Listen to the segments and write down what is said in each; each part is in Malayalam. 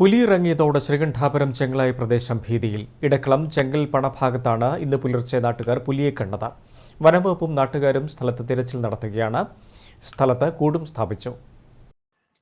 പുലി ഇറങ്ങിയതോടെ ശ്രീകണ്ഠാപുരം ചെങ്ങളായി പ്രദേശം ഭീതിയിൽ. ഇടക്കളം ചെങ്കൽ പണഭാഗത്താണ് ഇന്ന് പുലർച്ചെ നാട്ടുകാർ പുലിയെ കണ്ടത്. വനംവകുപ്പും നാട്ടുകാരും സ്ഥലത്ത് തിരച്ചിൽ നടത്തുകയാണ്. സ്ഥലത്ത് കൂടും സ്ഥാപിച്ചു.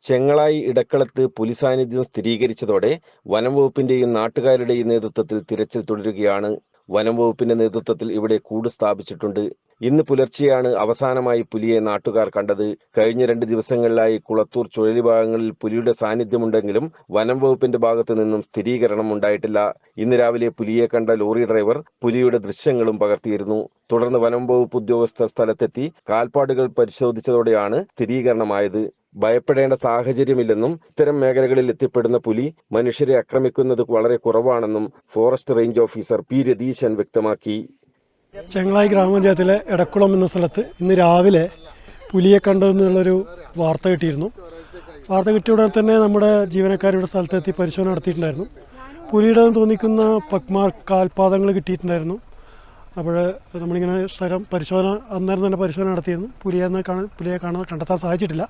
ചെങ്ങളായി ഇടക്കളത്ത് പുലി സാന്നിധ്യം സ്ഥിരീകരിച്ചതോടെ വനംവകുപ്പിന്റെയും നാട്ടുകാരുടെയും നേതൃത്വത്തിൽ തിരച്ചിൽ തുടരുകയാണ്. വനംവകുപ്പിന്റെ നേതൃത്വത്തിൽ ഇവിടെ കൂട് സ്ഥാപിച്ചിട്ടുണ്ട്. ഇന്ന് പുലർച്ചെയാണ് അവസാനമായി പുലിയെ നാട്ടുകാർ കണ്ടത്. കഴിഞ്ഞ രണ്ട് ദിവസങ്ങളിലായി കുളത്തൂർ ചുഴലി ഭാഗങ്ങളിൽ പുലിയുടെ സാന്നിധ്യമുണ്ടെങ്കിലും വനം വകുപ്പിന്റെ ഭാഗത്തു നിന്നും സ്ഥിരീകരണം ഉണ്ടായിട്ടില്ല. ഇന്ന് രാവിലെ പുലിയെ കണ്ട ലോറി ഡ്രൈവർ പുലിയുടെ ദൃശ്യങ്ങളും പകർത്തിയിരുന്നു. തുടർന്ന് വനം വകുപ്പ് ഉദ്യോഗസ്ഥർ സ്ഥലത്തെത്തി കാൽപ്പാടുകൾ പരിശോധിച്ചതോടെയാണ് സ്ഥിരീകരണമായത്. ഭയപ്പെടേണ്ട സാഹചര്യമില്ലെന്നും ഇത്തരം മേഖലകളിൽ എത്തിപ്പെടുന്ന പുലി മനുഷ്യരെ ആക്രമിക്കുന്നത് വളരെ കുറവാണെന്നും forest range officer P Ratheeshan വ്യക്തമാക്കി. ചെങ്ങളായി ഗ്രാമപഞ്ചായത്തിലെ എടക്കുളം എന്ന സ്ഥലത്ത് ഇന്ന് രാവിലെ പുലിയെ കണ്ടെന്നുള്ളൊരു വാർത്ത കിട്ടിയിരുന്നു. വാർത്ത കിട്ടിയ ഉടനെ തന്നെ നമ്മുടെ ജീവനക്കാരുടെ സ്ഥലത്തെത്തി പരിശോധന നടത്തിയിട്ടുണ്ടായിരുന്നു. പുലിയുടെ തോന്നിക്കുന്ന പക്മാർ കാൽപാദങ്ങൾ കിട്ടിയിട്ടുണ്ടായിരുന്നു. അപ്പോൾ നമ്മളിങ്ങനെ സ്ഥലം പരിശോധന അന്നേരം തന്നെ പരിശോധന നടത്തിയിരുന്നു. പുലിയെ കാണാൻ പുലിയെ കാണാൻ കണ്ടെത്താൻ സാധിച്ചിട്ടില്ല.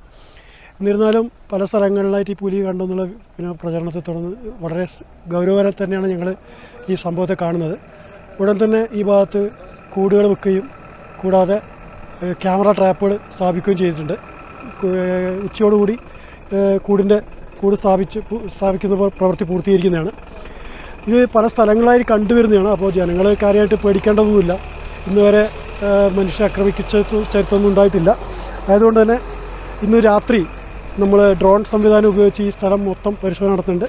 എന്നിരുന്നാലും പല സ്ഥലങ്ങളിലായിട്ട് ഈ പുലി കണ്ടെന്നുള്ള പിന്നെ പ്രചരണത്തെ തുടർന്ന് വളരെ ഗൗരവകരം തന്നെയാണ് ഞങ്ങൾ ഈ സംഭവത്തെ കാണുന്നത്. ഉടൻ തന്നെ ഈ ഭാഗത്ത് കൂടുകൾ വെക്കുകയും കൂടാതെ ക്യാമറ ട്രാപ്പുകൾ സ്ഥാപിക്കുകയും ചെയ്തിട്ടുണ്ട്. ഉച്ചയോടുകൂടി കൂടിന്റെ കൂട് സ്ഥാപിച്ച് സ്ഥാപിക്കുന്ന പ്ര- പ്രവൃത്തി പൂർത്തീകരിക്കുന്നതാണ്. ഇത് പല സ്ഥലങ്ങളായി കണ്ടുവരുന്നതാണ്. അപ്പോൾ ജനങ്ങൾ കാര്യമായിട്ട് പേടിക്കേണ്ടതൊന്നുമില്ല. ഇന്ന് മനുഷ്യ ആക്രമിച്ച ചരിത്രമൊന്നും ഉണ്ടായിട്ടില്ല. ആയതുകൊണ്ട് തന്നെ ഇന്ന് രാത്രി നമ്മൾ ഡ്രോൺ സംവിധാനം ഉപയോഗിച്ച് ഈ സ്ഥലം മൊത്തം പരിശോധന നടത്തുന്നുണ്ട്.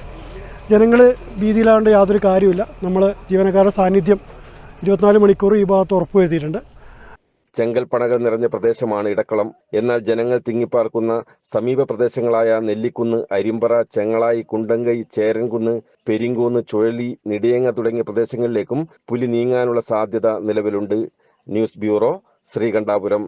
ജനങ്ങൾ ഭീതിയിലാണ്ട് യാതൊരു കാര്യമില്ല നമ്മൾ ജീവനക്കാരുടെ സാന്നിധ്യം ഇരുപത്തിനാല് മണിക്കൂർ ഈ ഭാഗത്ത് ഉറപ്പുവരുത്തിയിട്ടുണ്ട്. ചെങ്കൽ പണകൾ നിറഞ്ഞ പ്രദേശമാണ് ഇടക്കളം. എന്നാൽ ജനങ്ങൾ തിങ്ങിപ്പാർക്കുന്ന സമീപ പ്രദേശങ്ങളായ നെല്ലിക്കുന്ന് അരിമ്പറ ചെങ്ങളായി കുണ്ടങ്കൈ ചേരൻകുന്ന് പെരിങ്കൂന്ന് ചുഴലി നിടിയങ്ങ തുടങ്ങിയ പ്രദേശങ്ങളിലേക്കും പുലി നീങ്ങാനുള്ള സാധ്യത നിലവിലുണ്ട്. News bureau Sreekandapuram.